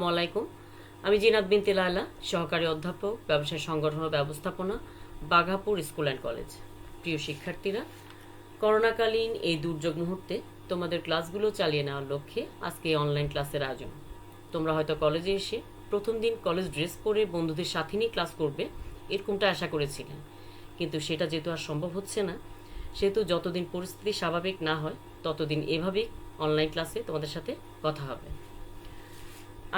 আসসালামু আলাইকুম। আমি জিনাত বিনতে লায়লা, সহকারী অধ্যাপক ব্যবসায় সংগঠন ও ব্যবস্থাপনা, বাঘাপুর স্কুল অ্যান্ড কলেজ। প্রিয় শিক্ষার্থীরা, করোনাকালীন এই দুর্যোগ মুহূর্তে তোমাদের ক্লাসগুলো চালিয়ে নেওয়ার লক্ষ্যে আজকে অনলাইন ক্লাসের আয়োজন। তোমরা হয়তো কলেজে এসে প্রথম দিন কলেজ ড্রেস পরে বন্ধুদের সাথে নিয়ে ক্লাস করবে, এরকমটা আশা করেছিলেন কিন্তু সেটা যেহেতু আর সম্ভব হচ্ছে না, সেহেতু যতদিন পরিস্থিতি স্বাভাবিক না হয়, ততদিন এভাবেই অনলাইন ক্লাসে তোমাদের সাথে কথা হবে।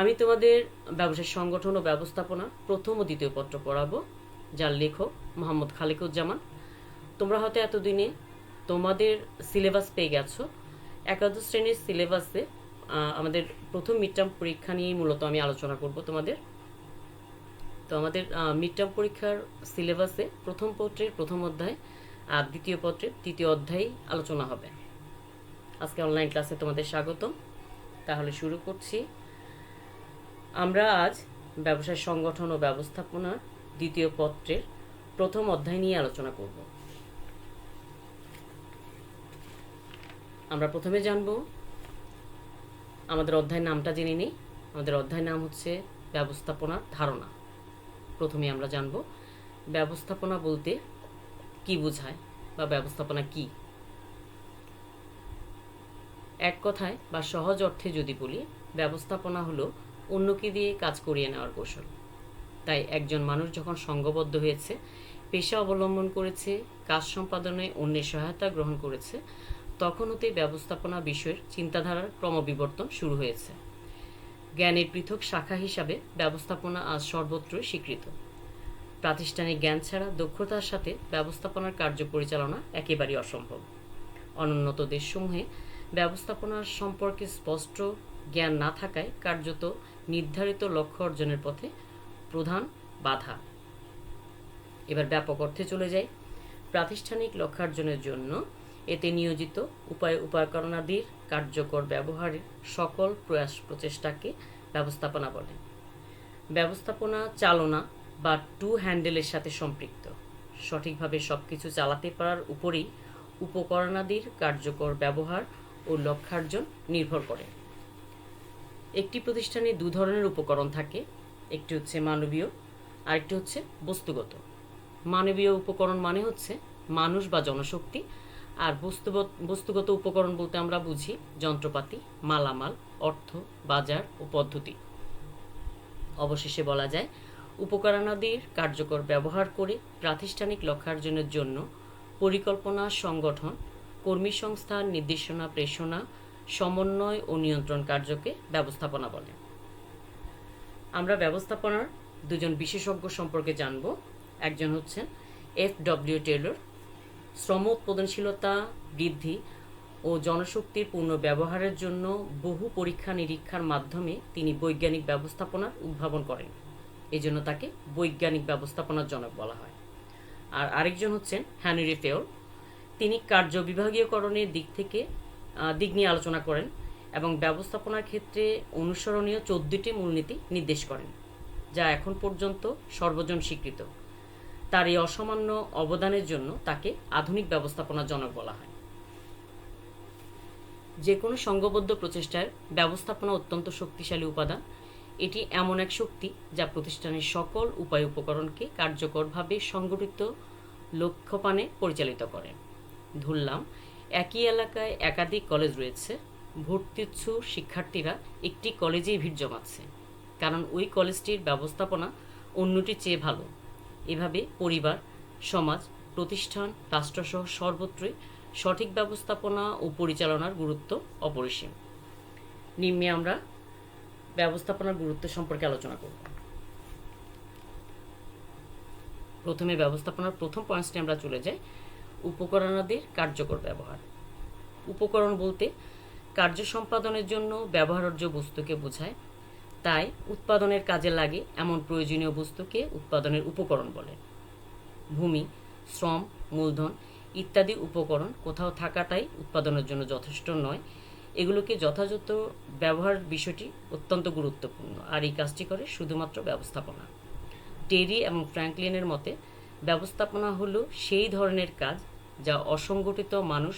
আমি তোমাদের ব্যবসায় সংগঠন ও ব্যবস্থাপনা প্রথম ও দ্বিতীয় পত্র পড়াবো, যার লেখক মোহাম্মদ খালেকুজ্জামান। তোমরা হয়তো এতদিনে তোমাদের সিলেবাস পেয়ে গেছো। একাদশ শ্রেণির সিলেবাসে আমাদের প্রথম মিড টার্ম পরীক্ষা নিয়েই মূলত আমি আলোচনা করব তোমাদের। তো আমাদের মিড টার্ম পরীক্ষার সিলেবাসে প্রথম পত্রের প্রথম অধ্যায় আর দ্বিতীয় পত্রের তৃতীয় অধ্যায় আলোচনা হবে। আজকে অনলাইন ক্লাসে তোমাদের স্বাগতম। তাহলে শুরু করছি। আমরা আজ ব্যবসায় সংগঠন ও ব্যবস্থাপনার দ্বিতীয় পত্রের প্রথম অধ্যায় নিয়ে আলোচনা করব। আমরা প্রথমে জানব, আমাদের অধ্যায়ের নামটা জেনে নিই। আমাদের অধ্যায়ের নাম হচ্ছে ব্যবস্থাপনার ধারণা। প্রথমে আমরা জানব, ব্যবস্থাপনা বলতে কি বোঝায় বা ব্যবস্থাপনা কি? এক কথায় বা সহজ অর্থে যদি বলি, ব্যবস্থাপনা হলো অন্যকে দিয়ে কাজ করিয়ে নেওয়ার কৌশল। তাই একজন মানুষ যখন সংঘবদ্ধ হয়েছে, পেশা অবলম্বন করেছে, কাজ সম্পাদনে অন্যের সহায়তা গ্রহণ করেছে তখন হতে ব্যবস্থাপনা বিষয়ের চিন্তাধারার ক্রমবিবর্তন শুরু হয়েছে। জ্ঞানের পৃথক শাখা হিসাবে ব্যবস্থাপনা আজ সর্বত্রই স্বীকৃত। প্রাতিষ্ঠানিক জ্ঞান ছাড়া দক্ষতার সাথে ব্যবস্থাপনার কার্য পরিচালনা একেবারেই অসম্ভব। অনুন্নত দেশসমূহে ব্যবস্থাপনার সম্পর্কে স্পষ্ট জ্ঞান না থাকায় কার্যত নির্ধারিত লক্ষ্য অর্জনের পথে প্রধান বাধা। এবার ব্যাপক অর্থে চলে যাই। প্রাতিষ্ঠানিক লক্ষ্যার্জনের জন্য এতে নিয়োজিত উপায় উপায়করণাদির কার্যকর ব্যবহারের সকল প্রয়াস প্রচেষ্টাকে ব্যবস্থাপনা বলে। ব্যবস্থাপনা, চালনা বা টু হ্যান্ডেলের সাথে সম্পৃক্ত। সঠিকভাবে সবকিছু চালাতে পারার উপরেই উপকরণাদির কার্যকর ব্যবহার ও লক্ষ্যার্জন নির্ভর করে। একটি প্রতিষ্ঠানে দু ধরনের উপকরণ থাকে, একটি হচ্ছে মানবীয়, আরেকটি হচ্ছে বস্তুগত। মানবীয় উপকরণ মানে হচ্ছে মানুষ বা জনশক্তি, আর বস্তুগত বস্তুগত উপকরণ বলতে আমরা বুঝি যন্ত্রপাতি, মালামাল, অর্থ, বাজার ও পদ্ধতি। অবশেষে বলা যায়, উপকরণাদির কার্যকর ব্যবহার করে প্রাতিষ্ঠানিক লক্ষ্যার্জনের জন্য পরিকল্পনা, সংগঠন, কর্মী সংস্থার নির্দেশনা, প্রেষণা সমন্বয় ও নিয়ন্ত্রণ কার্যকে ব্যবস্থাপনা বলে। আমরা ব্যবস্থাপনার দুজন বিশেষজ্ঞ সম্পর্কে জানব। একজন হচ্ছেন এফ ডব্লিউ টেলর শ্রম উৎপাদনশীলতা বৃদ্ধি ও জনশক্তির পূর্ণ ব্যবহারের জন্য বহু পরীক্ষা নিরীক্ষার মাধ্যমে তিনি বৈজ্ঞানিক ব্যবস্থাপনার উদ্ভাবন করেন। এজন্য তাকে বৈজ্ঞানিক ব্যবস্থাপনার জনক বলা হয়। আর আরেকজন হচ্ছেন হ্যানরি ফেওর তিনি কার্য বিভাগীয়করণের দিক থেকে দিক নিয়ে আলোচনা করেন এবং ব্যবস্থাপনার ক্ষেত্রে অনুসরণীয় চোদ্দটি মূলনীতি নির্দেশ করেন, যা এখন পর্যন্ত সর্বজন স্বীকৃত। তার এই অসামান্য অবদানের জন্য তাকে আধুনিক ব্যবস্থাপনার জনক বলা হয়। যে কোনো সংঘবদ্ধ প্রচেষ্টার ব্যবস্থাপনা অত্যন্ত শক্তিশালী উপাদান। এটি এমন এক শক্তি যা প্রতিষ্ঠানের সকল উপায় উপকরণকে কার্যকরভাবে সংগঠিত লক্ষ্যপানে পরিচালিত করে। ধরলাম একই এলাকায় একাধিক কলেজ রয়েছে। ভর্তিচ্ছু শিক্ষার্থীরা একটি কলেজেই ভিড় জমাচ্ছে, কারণ ওই কলেজটির ব্যবস্থাপনা অন্যটির চেয়ে ভালো। এভাবে পরিবার, সমাজ, প্রতিষ্ঠান, রাষ্ট্রসহ সর্বত্রই সঠিক ব্যবস্থাপনা ও পরিচালনার গুরুত্ব অপরিসীম। নিম্নে আমরা ব্যবস্থাপনার গুরুত্ব সম্পর্কে আলোচনা করব। প্রথমে ব্যবস্থাপনার প্রথম পয়েন্টসটি আমরা চলে যাই। উপকরণাদির কার্যকর ব্যবহার। উপকরণ বলতে কার্য সম্পাদনের জন্য ব্যবহার্য বস্তুকে বোঝায়, তাই উৎপাদনের কাজে লাগে এমন প্রয়োজনীয় বস্তুকে উৎপাদনের উপকরণ বলে। ভূমি, শ্রম, মূলধন ইত্যাদি উপকরণ কোথাও থাকাটাই উৎপাদনের জন্য যথেষ্ট নয়। এগুলোকে যথাযথ ব্যবহার বিষয়টি অত্যন্ত গুরুত্বপূর্ণ, আর এই কাজটি করে শুধুমাত্র ব্যবস্থাপনা। টেরি এবং ফ্র্যাঙ্কলিনের মতে, ব্যবস্থাপনা হলো সেই ধরনের কাজ যা অসংগঠিত মানুষ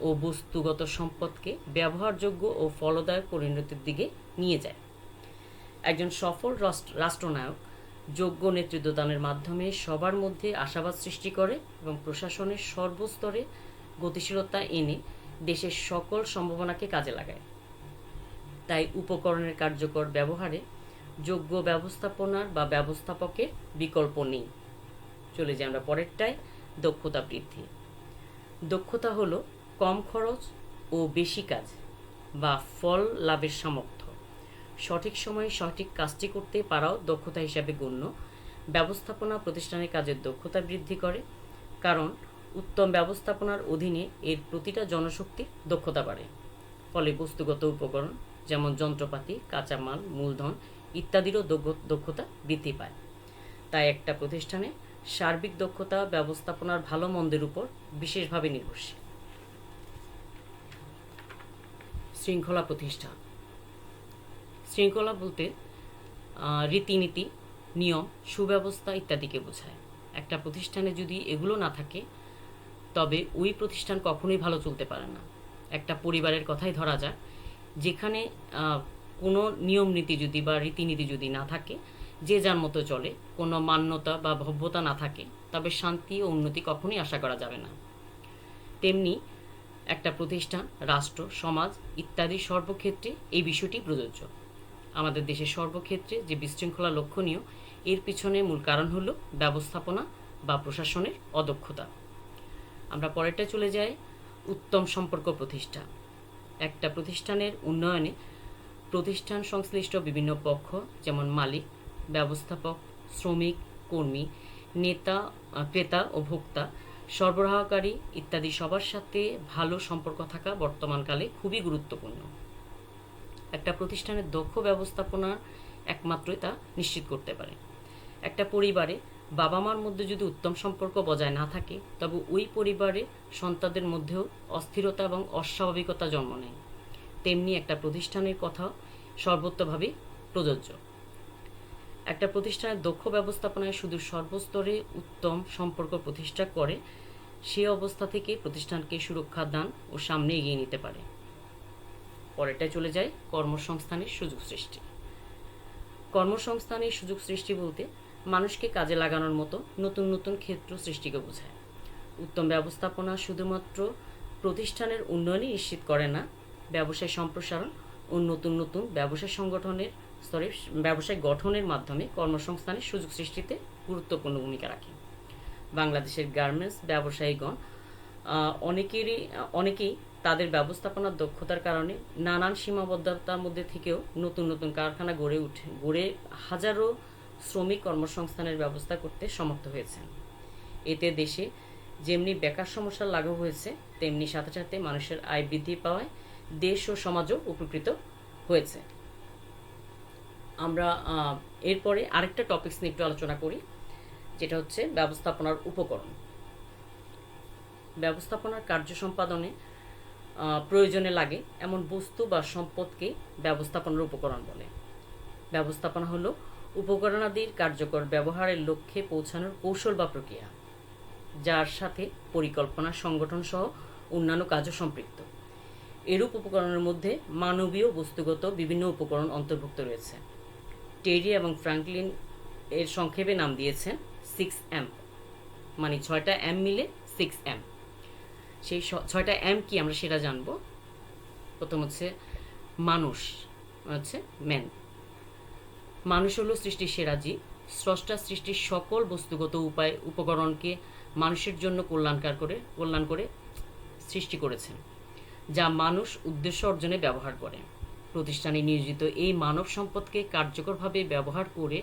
ও বস্তুগত সম্পদকে ব্যবহারযোগ্য ও ফলদায়ক পরিণতির দিকে নিয়ে যায়। একজন সফল রাষ্ট্র- রাষ্ট্রনায়ক যোগ্য নেতৃত্বদানের মাধ্যমে সবার মধ্যে আশাবাদ সৃষ্টি করে এবং প্রশাসনের সর্বস্তরে গতিশীলতা এনে দেশের সকল সম্ভাবনাকে কাজে লাগায়। তাই উপকরণের কার্যকর ব্যবহারে যোগ্য ব্যবস্থাপনার বা ব্যবস্থাপকের বিকল্প নেই। চলে যাই আমরা পরেরটায়, দক্ষতা বৃদ্ধি। দক্ষতা হলো কম খরচ ও বেশি কাজ বা ফল লাভের সামর্থ্য। সঠিক সময়ে সঠিক কাজটি করতে পারাও দক্ষতা হিসাবে গণ্য। ব্যবস্থাপনা প্রতিষ্ঠানের কাজের দক্ষতা বৃদ্ধি করে, কারণ উত্তম ব্যবস্থাপনার অধীনে এর প্রতিটা জনশক্তির দক্ষতা বাড়ে। ফলে বস্তুগত উপকরণ যেমন যন্ত্রপাতি, কাঁচামাল, মূলধন ইত্যাদিরও দক্ষতা বৃদ্ধি পায়। তাই একটা প্রতিষ্ঠানে সার্বিক দক্ষতা, ব্যবস্থাপনার ভালো মন্দের উপর বিশেষভাবে নির্ভরশীল। শৃঙ্খলা প্রতিষ্ঠা শৃঙ্খলা বলতে রীতিনীতি, নিয়ম, সুব্যবস্থা ইত্যাদিকে বোঝায়। একটা প্রতিষ্ঠানে যদি এগুলো না থাকে, তবে ওই প্রতিষ্ঠান কখনোই ভালো চলতে পারে না। একটা পরিবারের কথাই ধরা যাক, যেখানে কোনো নিয়ম নীতি যদি বা রীতিনীতি যদি না থাকে যে যার মতো চলে, কোনো মান্যতা বা ভব্যতা না থাকে, তবে শান্তি ও উন্নতি কখনোই আশা করা যাবে না। তেমনি একটা প্রতিষ্ঠান, রাষ্ট্র, সমাজ ইত্যাদি সর্বক্ষেত্রে এই বিষয়টি প্রযোজ্য। আমাদের দেশের সর্বক্ষেত্রে যে বিশৃঙ্খলা লক্ষণীয়, এর পিছনে মূল কারণ হলো ব্যবস্থাপনা বা প্রশাসনের অদক্ষতা। আমরা পরেরটা চলে যাই, উত্তম সম্পর্ক প্রতিষ্ঠা। একটা প্রতিষ্ঠানের উন্নয়নে প্রতিষ্ঠান সংশ্লিষ্ট বিভিন্ন পক্ষ, যেমন মালিক ব্যবস্থাপক, শ্রমিক, কর্মী, নেতা ক্রেতা ও ভোক্তা, সরবরাহকারী ইত্যাদি সবার সাথে ভালো সম্পর্ক থাকা বর্তমানকালে খুবই গুরুত্বপূর্ণ। একটা প্রতিষ্ঠানের দক্ষ ব্যবস্থাপনা একমাত্রই তা নিশ্চিত করতে পারে। একটা পরিবারে বাবা মার মধ্যে যদি উত্তম সম্পর্ক বজায় না থাকে, তবে ওই পরিবারে সন্তানদের মধ্যেও অস্থিরতা এবং অস্বাভাবিকতা জন্ম নেয়। তেমনি একটা প্রতিষ্ঠানের কথা সর্বত্রভাবে প্রযোজ্য। একটা প্রতিষ্ঠানের দক্ষ ব্যবস্থাপনায় শুধু সর্বস্তরে উত্তম সম্পর্ক প্রতিষ্ঠা করে, সে অবস্থা থেকে প্রতিষ্ঠানকে সুরক্ষা দান ও সামনে এগিয়ে নিতে পারে। পরেরটায় চলে যায় কর্মসংস্থানের সুযোগ সৃষ্টি। কর্মসংস্থানের সুযোগ সৃষ্টি বলতে মানুষকে কাজে লাগানোর মতো নতুন নতুন ক্ষেত্র সৃষ্টিকে বোঝায়। উত্তম ব্যবস্থাপনা শুধুমাত্র প্রতিষ্ঠানের উন্নয়নই নিশ্চিত করে না, ব্যবসায় সম্প্রসারণ ও নতুন নতুন ব্যবসা সংগঠনের স্তরে ব্যবসায় গঠনের মাধ্যমে কর্মসংস্থানের সুযোগ সৃষ্টিতে গুরুত্বপূর্ণ ভূমিকা রাখে। বাংলাদেশের গার্মেন্টস ব্যবসায়ীগণ অনেকেরই, অনেকেই তাদের ব্যবস্থাপনার দক্ষতার কারণে নানান সীমাবদ্ধতার মধ্যে থেকেও নতুন নতুন কারখানা গড়ে উঠে, গড়ে হাজারো শ্রমিক কর্মসংস্থানের ব্যবস্থা করতে সমর্থ হয়েছেন। এতে দেশে যেমনি বেকার সমস্যা লাঘব হয়েছে, তেমনি সাথে সাথে মানুষের আয় বৃদ্ধি পাওয়ায় দেশ ও সমাজও উপকৃত হয়েছে। আমরা এরপরে আরেকটা টপিকস নিয়ে একটু আলোচনা করি, যেটা হচ্ছে ব্যবস্থাপনার উপকরণ। ব্যবস্থাপনার কার্য সম্পাদনে প্রয়োজনে লাগে এমন বস্তু বা সম্পদকে ব্যবস্থাপনার উপকরণ বলে। ব্যবস্থাপনা হলো উপকরণাদির কার্যকর ব্যবহারের লক্ষ্যে পৌঁছানোর কৌশল বা প্রক্রিয়া, যার সাথে পরিকল্পনা, সংগঠন সহ অন্যান্য কাজও সম্পৃক্ত। এরূপ উপকরণের মধ্যে মানবীয় বস্তুগত বিভিন্ন উপকরণ অন্তর্ভুক্ত রয়েছে। টেরি এবং ফ্রাঙ্কলিন এর সংক্ষেপে নাম দিয়েছেন সিক্স এম মানে ছয়টা এম মিলে সিক্স এম সেই ছয়টা এম কি আমরা সেটা জানব? প্রথম হচ্ছে মানুষ, হচ্ছে ম্যান মানুষ হলো সৃষ্টির সেরা জীব। স্রষ্টা সৃষ্টির সকল বস্তুগত উপায়, উপকরণকে মানুষের জন্য কল্যাণকার করে, কল্যাণ করে সৃষ্টি করেছেন, যা মানুষ উদ্দেশ্য অর্জনে ব্যবহার করে। প্রতিষ্ঠানে নিয়োজিত এই মানব সম্পদকে কার্যকরভাবে ব্যবহার করে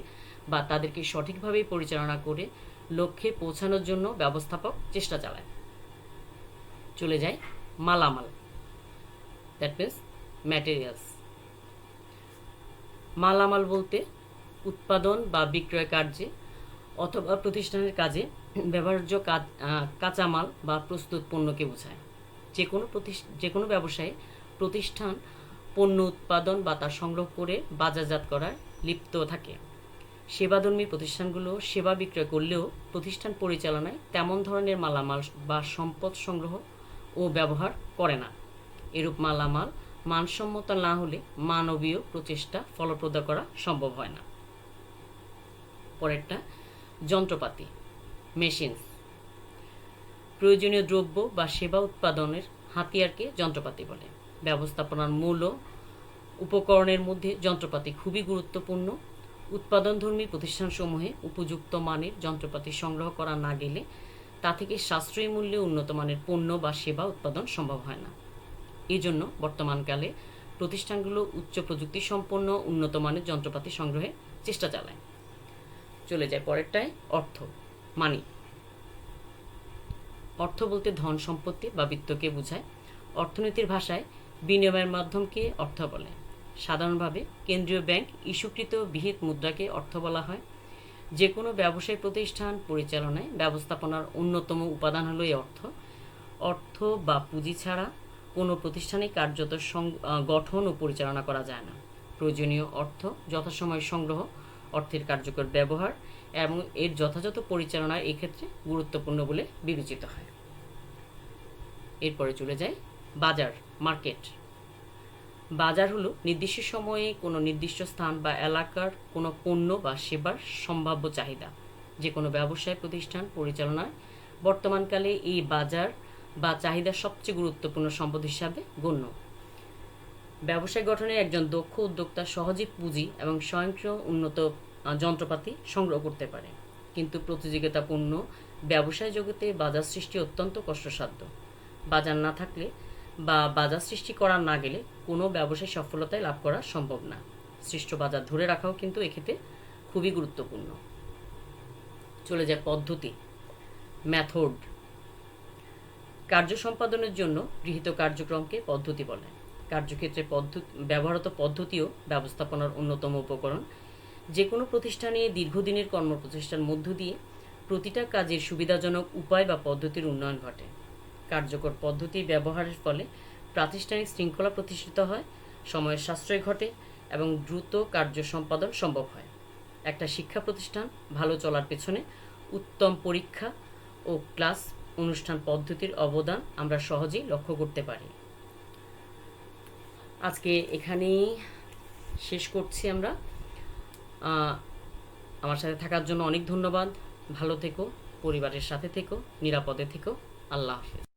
বা তাদেরকে সঠিকভাবে পরিচালনা করে লক্ষ্যে পৌঁছানোর জন্য ব্যবস্থাপক চেষ্টা চালায়। চলে যায় মালামাল। দ্যাট মিন্স ম্যাটেরিয়ালস মালামাল বলতে উৎপাদন বা বিক্রয় কার্যে অথবা প্রতিষ্ঠানের কাজে ব্যবহার্য কাঁচামাল বা প্রস্তুত পণ্যকে বোঝায়। যে কোনো প্রতিষ্ঠা যে কোনো ব্যবসায়ে প্রতিষ্ঠান পণ্য উৎপাদন বা তা সংগ্রহ করে বাজারজাত করায় লিপ্ত থাকে। সেবাধর্মী প্রতিষ্ঠানগুলো সেবা বিক্রয় করলেও প্রতিষ্ঠান পরিচালনায় তেমন ধরনের মালামাল বা সম্পদ সংগ্রহ ও ব্যবহার করে না। এরূপ মালামাল মানসম্মত না হলে মানবীয় প্রচেষ্টা ফলপ্রদ করা সম্ভব হয় না। পরেরটা, যন্ত্রপাতি, মেশিনস। প্রয়োজনীয় দ্রব্য বা সেবা উৎপাদনের হাতিয়ারকে যন্ত্রপাতি বলে। ব্যবস্থাপনার মূল উপকরণের মধ্যে যন্ত্রপাতি খুবই গুরুত্বপূর্ণ। উৎপাদনধর্মী প্রতিষ্ঠানসমূহে উপযুক্ত মানের যন্ত্রপাতি সংগ্রহ করা না গেলে তা থেকে সাশ্রয়ী মূল্যে উন্নত মানের পণ্য বা সেবা উৎপাদন সম্ভব হয় না। এই জন্য বর্তমানকালে প্রতিষ্ঠানগুলো উচ্চ প্রযুক্তি সম্পন্ন উন্নত মানের যন্ত্রপাতি সংগ্রহে চেষ্টা চালায়। চলে যায় পরেরটায়, অর্থ, মানি। অর্থ বলতে ধন সম্পত্তি বা বিত্তকে বোঝায়। অর্থনীতির ভাষায় বিনিময়ের মাধ্যমকে অর্থ বলে। সাধারণভাবে কেন্দ্রীয় ব্যাংক ইস্যুকৃত বিহিত মুদ্রাকে অর্থ বলা হয়। যে কোনো ব্যবসায়ী প্রতিষ্ঠান পরিচালনায় ব্যবস্থাপনার অন্যতম উপাদান হলো এই অর্থ। অর্থ বা পুঁজি ছাড়া কোনো প্রতিষ্ঠানে কার্যত গঠন ও পরিচালনা করা যায় না। প্রয়োজনীয় অর্থ যথাসময় সংগ্রহ, অর্থের কার্যকর ব্যবহার এবং এর যথাযথ পরিচালনা এক্ষেত্রে গুরুত্বপূর্ণ বলে বিবেচিত হয়। এরপরে চলে যায় বাজার, মার্কেট। বাজার হলো নির্দিষ্ট সময়ে কোনো নির্দিষ্ট স্থান বা এলাকার কোনো পণ্য বা সেবার সম্ভাব্য চাহিদা। যে কোনো ব্যবসায়, প্রতিষ্ঠান, পরিচালনায় বর্তমানকালে এই বাজার বা চাহিদা সবচেয়ে গুরুত্বপূর্ণ সম্পদ হিসাবে গণ্য। ব্যবসায় গঠনে একজন দক্ষ উদ্যোক্তা সহজে পুঁজি এবং স্বয়ংক্রিয় উন্নত যন্ত্রপাতি সংগ্রহ করতে পারে। কিন্তু প্রতিযোগিতাপূর্ণ ব্যবসায় জগতে বাজার সৃষ্টি অত্যন্ত কষ্টসাধ্য। বাজার না থাকলে বা বাজার সৃষ্টি করা না গেলে কোনো ব্যবসায় সফলতায় লাভ করা সম্ভব না। সৃষ্ট বাজার ধরে রাখাও কিন্তু এক্ষেত্রে খুবই গুরুত্বপূর্ণ। চলে যায় পদ্ধতি ম্যাথড কার্য সম্পাদনের জন্য গৃহীত কার্যক্রমকে পদ্ধতি বলে। কার্যক্ষেত্রে পদ্ধতি ব্যবহৃত পদ্ধতিও ব্যবস্থাপনার অন্যতম উপকরণ। যে কোনো প্রতিষ্ঠানে দীর্ঘদিনের কর্মপ্রচেষ্টার মধ্য দিয়ে প্রতিটা কাজের সুবিধাজনক উপায় বা পদ্ধতির উন্নয়ন ঘটে। কার্যকর পদ্ধতি ব্যবহারের ফলে প্রাতিষ্ঠানিক শৃঙ্খলা প্রতিষ্ঠিত হয়, সময়ের সাশ্রয় ঘটে এবং দ্রুত কার্য সম্পাদন সম্ভব হয়। একটা শিক্ষা প্রতিষ্ঠান ভালো চলার পেছনে উত্তম পরীক্ষা ও ক্লাস অনুষ্ঠান পদ্ধতির অবদান আমরা সহজেই লক্ষ্য করতে পারি। আজকে এখানেই শেষ করছি আমরা। আমার সাথে থাকার জন্য অনেক ধন্যবাদ। ভালো থেকো, পরিবারের সাথে থেকো, নিরাপদে থেকো। আল্লাহ হাফেজ।